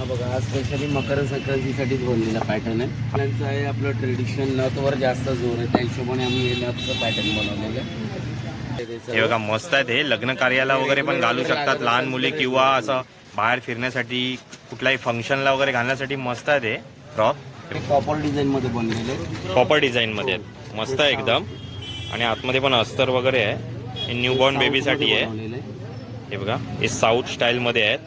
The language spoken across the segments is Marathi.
हा बघा हा स्पेशली मकर संक्रांतीसाठीच बनलेला पॅटर्न आहे. त्यांचं आहे आपलं ट्रेडिशनल नथवर जास्त जोर आहे. त्या हिशोबाने आम्ही हे नथचं पॅटर्न बनवलेलं आहे. हे बघा मस्त आहेत हे लग्न कार्याला वगैरे पण घालू शकतात. लहान मुली किंवा असं बाहेर फिरण्यासाठी कुठल्याही फंक्शनला वगैरे घालण्यासाठी मस्त आहेत हे फ्रॉक कॉपर डिझाईन मध्ये बनलेले. कॉपर डिझाइनमध्ये. आहेत मस्त आहे एकदम. आणि आतमध्ये पण अस्तर वगैरे आहे. हे न्यूबॉर्न बेबीसाठी आहे. हे बघा हे साऊथ स्टाईल मध्ये आहेत.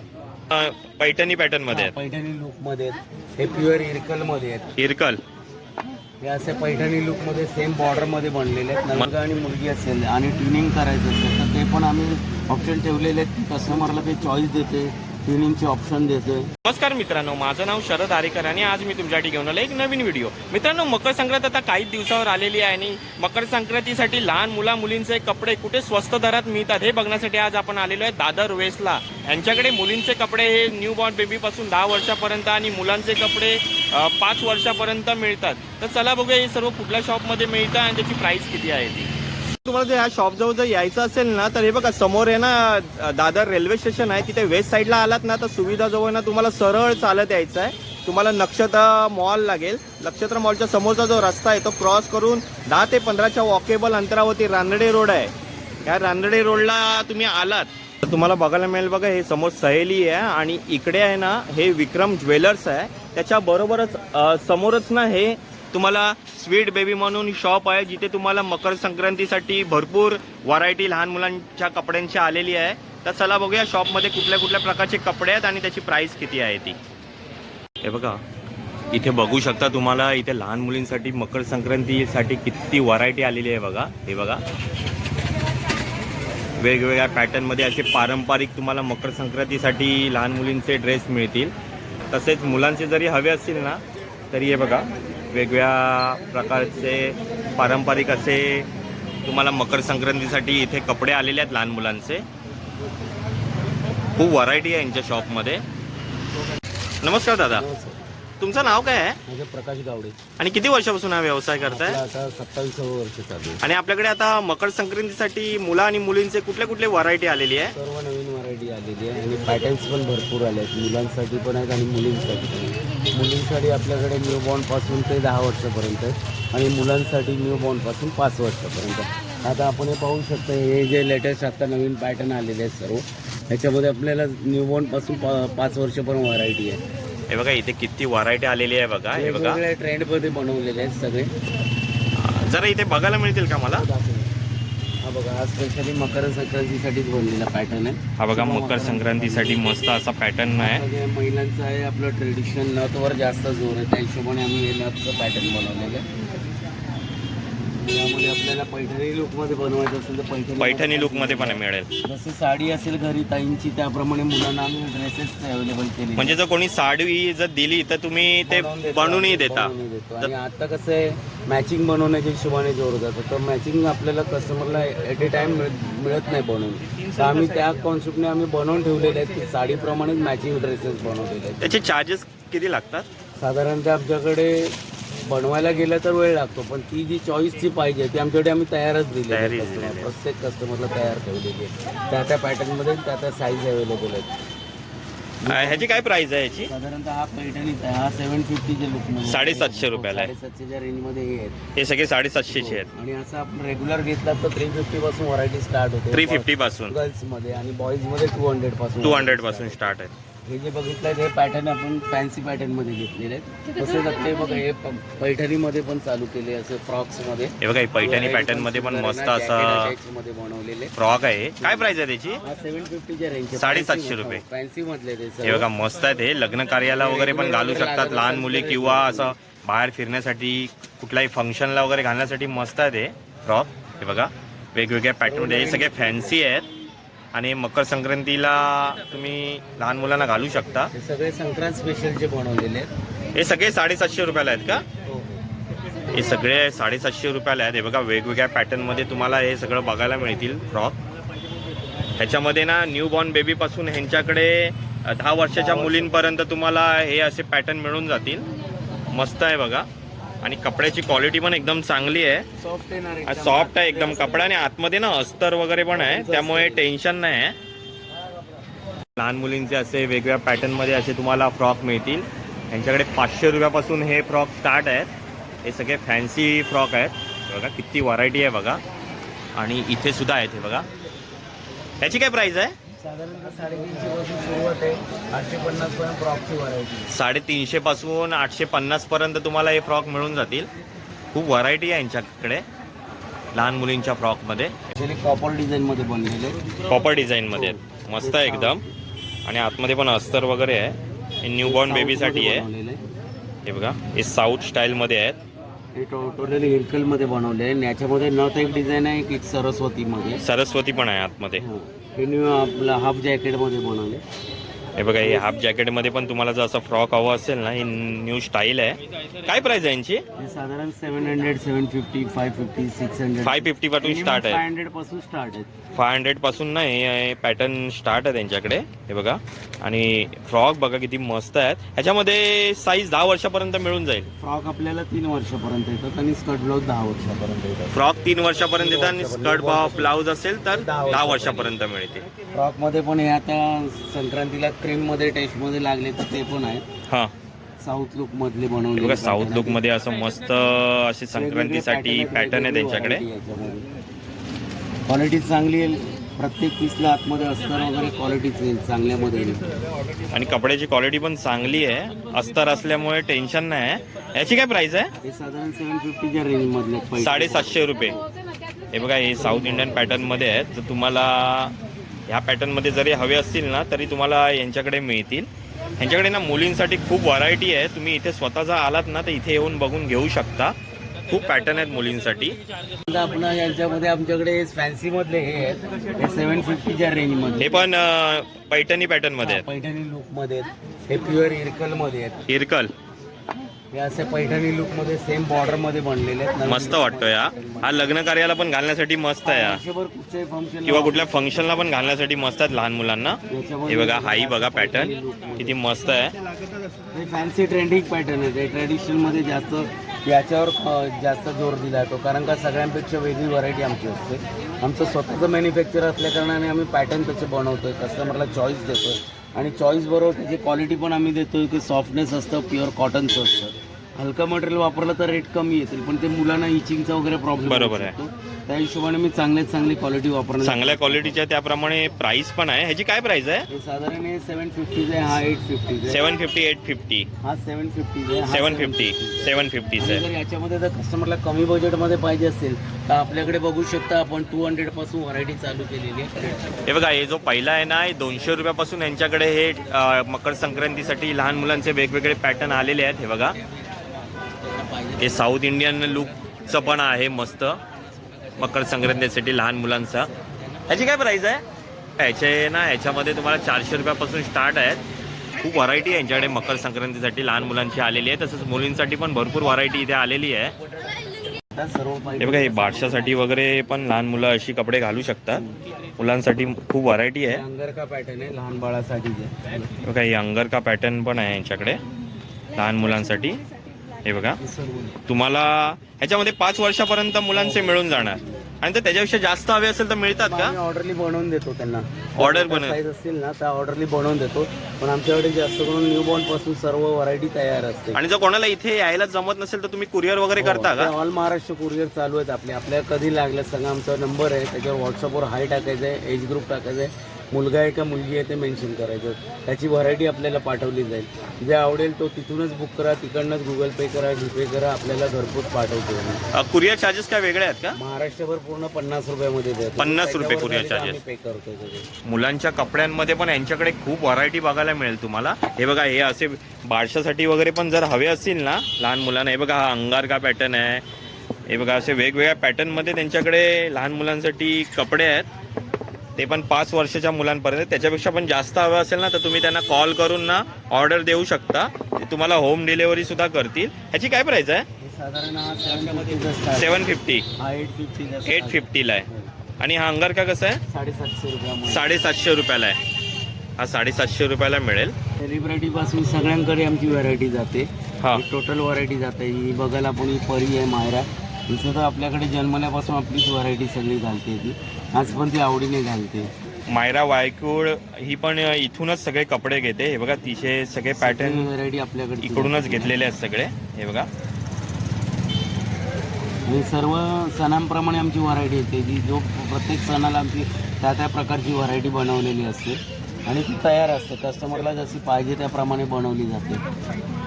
पैठणी पॅटर्नमध्ये हा, पैठणी लुकमध्ये आहेत. हे प्युअर इरकलमध्ये आहेत. आहेत इरकल हे असे पैठणी लुकमध्ये सेम बॉर्डरमध्ये बनलेले आहेत. मुलगा आणि मुलगी असेल आणि ट्युनिंग करायचं असेल तर ते पण आम्ही ऑप्शन ठेवलेले आहेत. की कस्टमरला ते चॉईस देते. ट्युनिंगचे ऑप्शन देते नमस्कार मित्रांनो माझं नाव शरद आरेकर आणि आज मी तुमच्यासाठी घेऊन आलो एक नवीन व्हिडिओ. मित्रांनो मकर संक्रांत आता काही दिवसावर आलेली आहे आणि मकर संक्रांतीसाठी लहान मुला मुलींचे कपडे कुठे स्वस्त दरात मिळतात हे बघण्यासाठी आज आपण आलेलो आहे दादर वेस्टला. यांच्याकडे मुलींचे कपडे हे न्यू बॉर्न बेबीपासून दहा वर्षापर्यंत आणि मुलांचे कपडे पाच वर्षापर्यंत मिळतात. तर चला बघूया हे सर्व कुठल्या शॉपमध्ये मिळतं आणि त्याची प्राईस किती आहे ती. तुम्हाला जर ह्या शॉप जवळ जर यायचं असेल ना तर हे बघा समोर आहे ना दादर रेल्वे स्टेशन आहे. तिथे वेस्ट साईडला आलात ना तर सुविधा जवळ ना तुम्हाला सरळ चालत यायचं आहे. तुम्हाला नक्षत्र मॉल लागेल. नक्षत्र मॉलच्या समोरचा जो रस्ता आहे तो क्रॉस करून दहा ते पंधराच्या वॉकेबल अंतरावरती रानडे रोड आहे. या रानडे रोडला तुम्ही आलात. तर तुम्हाला बघायला मिळेल बघा हे समोर सहेली आहे आणि इकडे आहे ना हे विक्रम ज्वेलर्स आहे. त्याच्या बरोबरच समोरच ना हे तुम्हाला स्वीट बेबी म्हणून शॉप आहे जिथे तुम्हाला मकर संक्रांतीसाठी भरपूर व्हरायटी लहान मुलांच्या कपड्यांची आलेली आहे. तर चला बघूया शॉपमध्ये कुठल्या कुठल्या प्रकारचे कपडे आहेत आणि त्याची प्राइस किती आहे ती. हे बघा इथे बघू शकता तुम्हाला इथे लहान मुलींसाठी मकर संक्रांतीसाठी किती व्हरायटी आलेली आहे बघा. हे बघा. वेगवेगळ्या पॅटर्नमध्ये असे पारंपरिक तुम्हाला मकर संक्रांतीसाठी लहान मुलींचे ड्रेस मिळतील. तसेच मुलांचे जरी हवे असतील ना तरी हे बघा. वेगवेगळ्या प्रकारचे पारंपरिक असे तुम्हाला मकर संक्रांतीसाठी इथे कपडे आलेले आहेत लहान मुलांचे. खूप व्हरायटी आहे यांच्या शॉपमध्ये नमस्कार दादा. तुमचं नाव काय आहे? माझे प्रकाश गावडे. आणि किती वर्षापासून हा व्यवसाय करताय? आपलं आता सत्तावीसावं वर्ष चालू आहे. आणि आपल्याकडे आता मकर संक्रांतीसाठी मुलं आणि मुलींचे कुठले कुठले व्हरायटी आलेली आहे? सर्व नवीन व्हरायटी आलेली आहे आणि पॅटर्न्स पण भरपूर आले आहेत. मुलांसाठी पण आहेत आणि मुलींसाठी पण आहेत. मुलींसाठी आपल्याकडे न्यू पासून ते दहा वर्षापर्यंत आहे. आणि मुलांसाठी न्यू पासून पाच वर्षापर्यंत. आता आपण हे पाहू शकता हे जे लेटेस्ट आता नवीन पॅटर्न आलेले आहेत सर्व ह्याच्यामध्ये आपल्याला न्यू पासून पा पाच वर्ष पण व्हरायटी आहे. हे बघा इथे किती व्हरायटी आलेली आहे बघा हे बघा. ट्रेंडमध्ये बनवलेले आहेत सगळे. जरा इथे बघायला मिळतील का मला? हा बघा हा स्पेशली मकर संक्रांतीसाठीच बनलेला पॅटर्न आहे. हा बघा मकर संक्रांतीसाठी मस्त असा पॅटर्न आहे. सगळे महिलांचं आहे आपलं ट्रेडिशनल नथवर जास्त जोर आहे. त्या हिशोबाने आम्ही हे नथचं पॅटर्न बनवलेलं आहे. त्यामध्ये आपल्याला पैठणी लुकमध्ये बनवायचं असेल तर पैठणी पैठणी लुकमध्ये पण मिळेल. जसं साडी असेल घरी ताईंची त्याप्रमाणे मुलांना आम्ही ड्रेसेस अवेलेबल केले म्हणजे जर कोणी साडी जर दिली तर तुम्ही ते बनवूनही देता. बनवूनही देतो. आणि आता कसं आहे मॅचिंग बनवण्याच्या हिशोबाने जोर जातं तर मॅचिंग आपल्याला कस्टमरला एट ए टाइम मिळत नाही बनवून. तर आम्ही त्या कॉन्सेप्टने आम्ही बनवून ठेवलेले आहेत की साडीप्रमाणेच मॅचिंग ड्रेसेस बनवलेले आहेत. त्याचे चार्जेस किती लागतात? साधारणतः आमच्याकडे बनवायला गेलं तर वेळ लागतो पण ती जी चॉईसची पाहिजे ती आमच्याकडे आम्ही तयारच दिली दिलेली. आहे. प्रत्येक कस्टमरला तयार ठेवलेली आहे. त्या त्या पॅटर्नमध्ये त्या त्या साईज अवेलेबल आहेत. अं, ह्याची काय प्राइस आहे याची साधारणतः हा पैठणीचा आहे हा सेवन फिफ्टीच्या लुक साडेसातशे रुपयाला आहे. साडेसातशेच्या रेंजमध्ये हे आहेत. हे सगळे साडेसातशेचे आहेत. आणि असं आपण रेग्युलर घेतला तर थ्री फिफ्टी पासून व्हरायटी स्टार्ट होते. थ्री फिफ्टी पासून. गर्ल्समध्ये आणि बॉईजमध्ये टू हंड्रेडपासून. टू हंड्रेडपासून स्टार्ट आहे. हे जे बघितलं हे पॅटर्न आपण फॅन्सी पॅटर्नमध्ये घेतलेले आहेत. तसेच आपले बघा हे प- पैठणीमध्ये पण चालू केले असे फ्रॉक्समध्ये. हे बघा हे पैठणी पॅटर्नमध्ये पण मस्त असा मध्ये बनवलेले. फ्रॉक आहे. काय प्राइस आहे त्याची? हा सेव्हन फिफ्टीच्या रेंज साडेसातशे रुपये. फॅन्सी मधले ते हे सर्व. बघा मस्त आहेत हे लग्न कार्याला वगैरे पण घालू शकतात लहान मुली किंवा असं बाहेर फिरण्यासाठी कुठल्याही फंक्शनला वगैरे घालण्यासाठी मस्त आहेत हे फ्रॉक हे बघा वेगवेगळ्या पॅटर्नमध्ये हे सगळे फॅन्सी आहेत. आणि मकर संक्रांतीला तुम्ही लहान मुलांना घालू शकता. हे सगळे संक्रांत स्पेशलचे बनवलेले आहेत. हे सगळे साडेसातशे रुपयाला आहेत का? हो, हो. हे सगळे साडेसातशे रुपयाला आहेत. हे बघा वेगवेगळ्या पॅटर्नमध्ये तुम्हाला हे सगळं बघायला मिळतील फ्रॉक. ह्याच्यामध्ये ना न्यू बॉर्न बेबीपासून ह्यांच्याकडे दहा वर्षाच्या मुलींपर्यंत तुम्हाला हे असे पॅटर्न मिळून जातील. मस्त आहे बघा. आणि कपड्याची क्वालिटी पण एकदम चांगली आहे. सॉफ्ट येणार एकदम. सॉफ्ट आहे एकदम कपडा आणि आतमध्ये ना अस्तर वगैरे पण आहे त्यामुळे टेन्शन नाही आहे. लहान मुलींचे असे वेगवेगळ्या पॅटर्नमध्ये असे तुम्हाला फ्रॉक मिळतील. यांच्याकडे पाचशे रुपयापासून हे फ्रॉक स्टार्ट आहेत. हे सगळे फॅन्सी फ्रॉक आहेत. हे बघा किती व्हरायटी आहे बघा. आणि इथे सुद्धा आहेत हे बघा. याची काय प्राईस आहे? साधारणतः साडेतीनशे पासून सुरुवात आहे. आठशे पन्नास पर्यंत फ्रॉकची व्हरायटी साडेतीनशे पासून आठशे पन्नास पर्यंत तुम्हाला हे फ्रॉक मिळून जातील. खूप व्हरायटी आहे यांच्याकडे लहान मुलींच्या फ्रॉकमध्ये. ॲक्च्युली कॉपर डिझाईनमध्ये बनलेले. कॉपर डिझाईनमध्ये आहेत मस्त आहे एकदम. आणि आतमध्ये पण अस्तर वगैरे आहे. हे न्यूबॉर्न बेबीसाठी आहे. हे बघा हे साऊथ स्टाईलमध्ये आहेत. हे टो टोटली हिरकलमध्ये बनवले आहे आणि याच्यामध्ये नथ एक डिझाईन आहे की सरस्वतीमध्ये सरस्वती पण आहे आतमध्ये. हो. हे न्यू आपलं हाफ जॅकेटमध्ये बनवले हे बघा हे हाफ जॅकेटमध्ये पण तुम्हाला जर असं फ्रॉक हवं असेल ना ही न्यू स्टाईल आहे. काय प्राइस आहे यांची? हे साधारण seven hundred seven fifty five fifty six hundred five fifty पासून स्टार्ट फाय आहे. हंड्रेडपासून स्टार्ट आहे. फाय हंड्रेडपासून ना हे पॅटर्न स्टार्ट आहे त्यांच्याकडे. हे बघा. आणि फ्रॉक बघा किती मस्त आहेत. ह्याच्यामध्ये साईज दहा वर्षापर्यंत मिळून जाईल. फ्रॉक आपल्याला तीन वर्षापर्यंत येतात आणि स्कर्ट ब्लाऊज दहा वर्षापर्यंत येतात. फ्रॉक तीन वर्षापर्यंत येतात आणि स्कर्ट ब्लाऊज असेल तर दहा वर्षापर्यंत. मिळते फ्रॉकमध्ये पण हे आता संक्रांतीला क्रीममध्ये टेस्टमध्ये लागले तर ते पण आहेत. हा. साऊथ लुक मधले हे बनवले बघा साऊथ लुकमध्ये असं मस्त असे संक्रांतीसाठी पॅटर्न आहे त्यांच्याकडे. क्वालिटी चांगली आहे प्रत्येक पीसला आतमध्ये अस्तर वगैरे क्वालिटीच येईल चांगल्यामध्ये येईल. आणि कपड्याची क्वालिटी पण चांगली आहे. अस्तर असल्यामुळे टेन्शन नाही आहे. याची काय प्राइस आहे? हे साधारण सेवन फिफ्टीच्या रेंज मधले आहेत पैसे. साडेसातशे रुपये. हे बघा हे साऊथ इंडियन पॅटर्नमध्ये आहेत. जर तुम्हाला ह्या पॅटर्नमध्ये जरी हवे असतील ना तरी तुम्हाला यांच्याकडे मिळतील. ह्यांच्याकडे ना मुलींसाठी खूप व्हरायटी आहे. तुम्ही इथे स्वतः जर आलात ना तर इथे येऊन बघून घेऊ शकता. खूप पॅटर्न आहेत मुलींसाठी. आपण याच्यामध्ये आमच्याकडे फॅन्सी मधले हे आहेत. फिफ्टीच्या रेंज हे पण पैठणी पॅटर्नमध्ये पैठणी लुकमध्ये हे प्युअर इरकलमध्ये आहेत. इरकल. हे असे पैठणी लुकमध्ये सेम बॉर्डरमध्ये बनलेले आहेत. मस्त वाटतोय हा? हा लग्न कार्याला पण घालण्यासाठी मस्त आहे हा. वर्षभर कुठच्याही फंक्शन किंवा कुठल्या फंक्शनला पण घालण्यासाठी मस्त आहेत लहान मुलांना. हे बघा हाई बघा पॅटर्न किती मस्त आहे. हे फॅन्सी ट्रेंडिंग पॅटर्न आहे. ते ट्रेडिशनलमध्ये जास्त याच्यावर अ, जास्त जोर दिला जातो. कारण का सगळ्यांपेक्षा वेगळी व्हरायटी आमची असते. आमचं स्वतःचं मॅन्युफॅक्चर असल्या कारणाने आम्ही पॅटर्न त्याचे बनवतोय. कस्टमरला चॉईस देतोय. आणि चॉईस बरोबर त्याची क्वालिटी पण आम्ही देतोय की सॉफ्टनेस असतं प्युअर कॉटनचं असतं. हलकं मटेरियल वापरलं तर रेट कमी येतील पण ते मुलांना इचिंगचा वगैरे प्रॉब्लेम बरोबर आहे. त्या हिशोबाने मी चांगल्यात चांगली क्वालिटी वापरणार. चांगल्या क्वालिटीच्या त्याप्रमाणे प्राइस पण आहे. ह्याची काय प्राइस आहे? हे साधारण हे सेवन फिफ्टीचं आहे हा एट फिफ्टीचं आहे. सेवन फिफ्टी एट फिफ्टी हा सेवन फिफ्टीचं आहे सेवन फिफ्टी सेवन फिफ्टीचं आणि आहे. जर याच्यामध्ये जर कस्टमरला कमी बजेटमध्ये पाहिजे असेल तर आपल्याकडे बघू शकता आपण टू हंड्रेडपासून व्हरायटी चालू केलेली आहे. हे बघा हे जो पहिला आहे ना हे दोनशे रुपयापासून यांच्याकडे हे अं, मकर संक्रांतीसाठी लहान मुलांचे वेगवेगळे पॅटर्न आलेले आहेत हे बघा. हे साऊथ इंडियन लुकचं पण आहे मस्त. मकर संक्रांतीसाठी लहान मुलांचा. ह्याची काय प्राइस आहे? ह्याचे ना ह्याच्यामध्ये तुम्हाला चारशे रुपयापासून स्टार्ट आहेत. खूप व्हरायटी आहे यांच्याकडे मकर संक्रांतीसाठी. लहान मुलांची आलेली आहे. तसंच मुलींसाठी पण भरपूर व्हरायटी इथे आलेली आहे. हे बघा हे बादशासाठी वगैरे पण लहान मुलं अशी कपडे घालू शकतात. मुलांसाठी खूप व्हरायटी आहे. अंगर का पॅटर्न आहे लहान बाळासाठीचे हे बघा हे अंगर का पॅटर्न पण आहे यांच्याकडे. लहान मुलांसाठी. हे बघा. तुम्हाला ह्याच्यामध्ये पाच वर्षापर्यंत मुलांचे मिळून जाणार. आणि जर त्याच्यापेक्षा जास्त हवे असेल तर मिळतात का? ऑर्डरली बनवून देतो त्यांना. Order बनव- साईज असतील ना त्या ऑर्डरली बनवून देतो. पण आमच्याकडे जास्त करून न्यू बॉर्नपासून सर्व व्हरायटी तयार असते. आणि जर कोणाला इथे यायला जमत नसेल तर तुम्ही कुरिअर वगैरे करता का? ऑल महाराष्ट्र कुरिअर चालू आहेत आपले. आपल्याला कधी लागलं सांगा आमचा नंबर आहे. त्याच्यावर व्हॉट्सअपवर हाय टाकायचं आहे एज ग्रुप टाकायचं आहे मुलगा आहे का मुलगी आहे ते मेन्शन करायचं. त्याची व्हरायटी आपल्याला पाठवली जाईल. जे आवडेल तो तिथूनच बुक करा तिकडनंच गुगल पे करा जीपे करा आपल्याला घरपोच पाठवतो. कुरिअर चार्जेस काय वेगळे आहेत का? महाराष्ट्रभर पूर्ण पन्नास रुपयामध्ये देतो 50 रुपये charges. आम्ही पे करतो. मुलांच्या कपड्यांमध्ये पण यांच्याकडे खूप व्हरायटी बघायला मिळेल तुम्हाला. हे बघा हे असे बारशासाठी वगैरे पण जर हवे असतील ना लहान मुलांना हे बघा हा अंगार का पॅटर्न आहे? हे बघा असे वेगवेगळ्या पॅटर्नमध्ये त्यांच्याकडे लहान मुलांसाठी कपडे आहेत. ते पण पाच वर्षाच्या मुलांपर्यंत. त्याच्यापेक्षा पण जास्त हवं असेल ना तर तुम्ही त्यांना कॉल करून ना ऑर्डर देऊ शकता. ते तुम्हाला होम डिलेवरी सुद्धा करतील. ह्याची काय प्राइस आहे? साधारण सेवन फिफ्टी एट फिफ्टीला आहे. आणि हा अंगार का कसा आहे? साडेसातशे साडेसातशे रुपयाला आहे. हा साडेसातशे रुपयाला मिळेल. सेलिब्रिटी पासून सगळ्यांकडे आमची व्हरायटी जाते. हा. टोटल व्हरायटी जाते. ही बघायला आपण परी आहे मायरा सुद्धा आपल्याकडे जन्मल्यापासून आपलीच व्हरायटी सगळी घालते ती आज पण ती आवडीने घालते. मायरा वायकूळ ही पण इथूनच सगळे कपडे घेते. हे बघा तिचे सगळे पॅटर्न व्हरायटी आपल्याकडे इकडूनच घेतलेले आहेत सगळे. हे बघा. आणि सर्व सणांप्रमाणे आमची व्हरायटी येते. जी जो प्रत्येक सणाला आमची त्या त्या प्रकारची व्हरायटी बनवलेली असते. आणि ती तयार असते. कस्टमरला जशी पाहिजे त्याप्रमाणे बनवली जाते.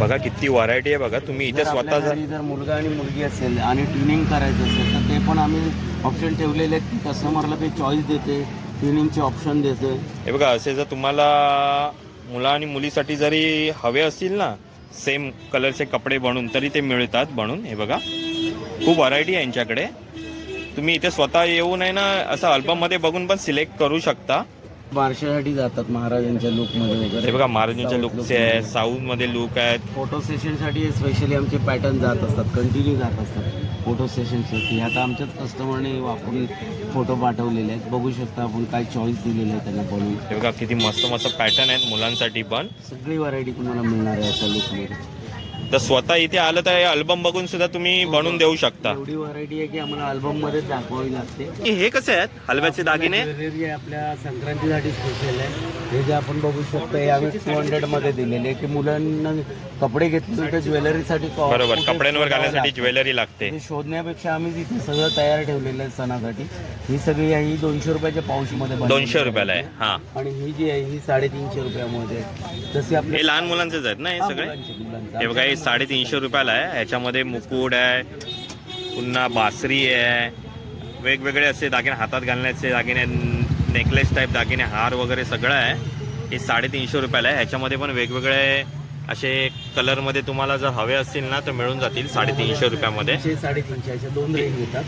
बघा किती व्हरायटी आहे बघा. तुम्ही इथे स्वतः जर मुलगा आणि मुलगी असेल आणि ट्युनिंग करायचं असेल तर ते पण आम्ही ऑप्शन ठेवलेले आहेत की कस्टमरला ते चॉईस देते ट्युनिंगचे ऑप्शन देते. हे बघा असे जर तुम्हाला मुला आणि मुलीसाठी जरी हवे असतील ना सेम कलरचे कपडे बनवून तरी ते मिळतात बनवून हे बघा खूप व्हरायटी आहे यांच्याकडे. तुम्ही इथे स्वतः येऊन आहे ना असं अल्बममध्ये बघून पण सिलेक्ट करू शकता. बारशासाठी जातात महाराजांच्या लुकमध्ये हे वगैरे बघा महाराजांच्या South लुकचे look आहे साऊथमध्ये लुक आहेत. फोटो सेशनसाठी स्पेशली आमचे पॅटर्न जात असतात कंटिन्यू जात असतात. फोटो सेशनसाठी आता आमच्याच कस्टमरने वापरून फोटो पाठवलेले आहेत. बघू शकता आपण काय चॉईस दिलेले आहे त्यांना बनवून हे बघा किती मस्त मस्त पॅटर्न आहेत मुलांसाठी पण. सगळी व्हरायटी तुम्हाला मिळणार आहे अशा लुकमध्ये तर स्वतः इथे आलं तर अल्बम बघून सुद्धा तुम्ही बनवून देऊ शकता. एवढी व्हरायटी आहे की आम्हाला अल्बममध्ये दाखवावी लागते. हे कसे आहेत हलव्याचे दागिने? ज्वेलरी आपल्या संक्रांतीसाठी स्पेशल आहे. हे जे आपण बघू शकतो हे आम्ही टू हंड्रेडमध्ये दिलेले आहे की मुलांना कपडे घेतले तर ज्वेलरीसाठी बरोबर कपड्यांवर घालण्यासाठी. ज्वेलरी लागते. ते शोधण्यापेक्षा आम्ही तिथे सगळं तयार ठेवलेलं आहे सणासाठी ही सगळी आहे ही दोनशे रुपयाच्या पाऊच मध्ये दोनशे रुपयाला आहे हा. आणि ही जी आहे ही साडेतीनशे रुपयामध्ये आपल्या हे लहान मुलांचेच आहेत ना हे हा, सगळे? मुलांचे- मुलांचे. हे बघा हे साडेतीनशे रुपयाला आहे. ह्याच्यामध्ये मुकुट आहे पुन्हा बासरी आहे. वेगवेगळे असे दागिने हातात घालण्याचे दागिने नेकलेस टाईप दागिने हार वगैरे सगळं आहे. हे साडेतीनशे रुपयाला आहे. ह्याच्यामध्ये पण वेगवेगळे असे कलरमध्ये तुम्हाला जर हवे असतील ना तर मिळून जातील साडेतीनशे रुपयामध्ये.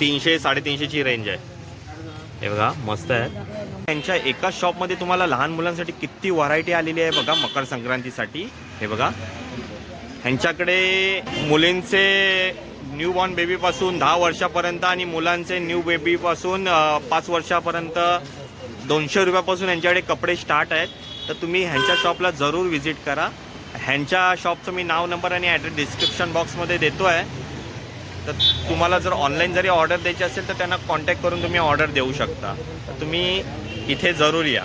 तीनशे साडेतीनशेची रेंज आहे. हे बघा मस्त आहे. त्यांच्या एकाच शॉपमध्ये तुम्हाला लहान मुलांसाठी किती व्हरायटी आलेली आहे बघा मकर संक्रांतीसाठी. हे बघा ह्यांच्याकडे मुलींचे न्यू बॉर्न बेबीपासून दहा वर्षापर्यंत आणि मुलांचे न्यू बेबीपासून पाच वर्षापर्यंत दोनशे रुपयापासून यांच्याकडे कपडे स्टार्ट आहेत. तर तुम्ही ह्यांच्या शॉपला जरूर व्हिजिट करा. ह्यांच्या शॉपचं मी नाव नंबर आणि ॲड्रेस डिस्क्रिप्शन बॉक्समध्ये देतो आहे तर तुम्हाला जर ऑनलाईन जरी ऑर्डर द्यायची असेल तर त्यांना कॉन्टॅक्ट करून तुम्ही ऑर्डर देऊ शकता. तर तुम्ही इथे जरूर या.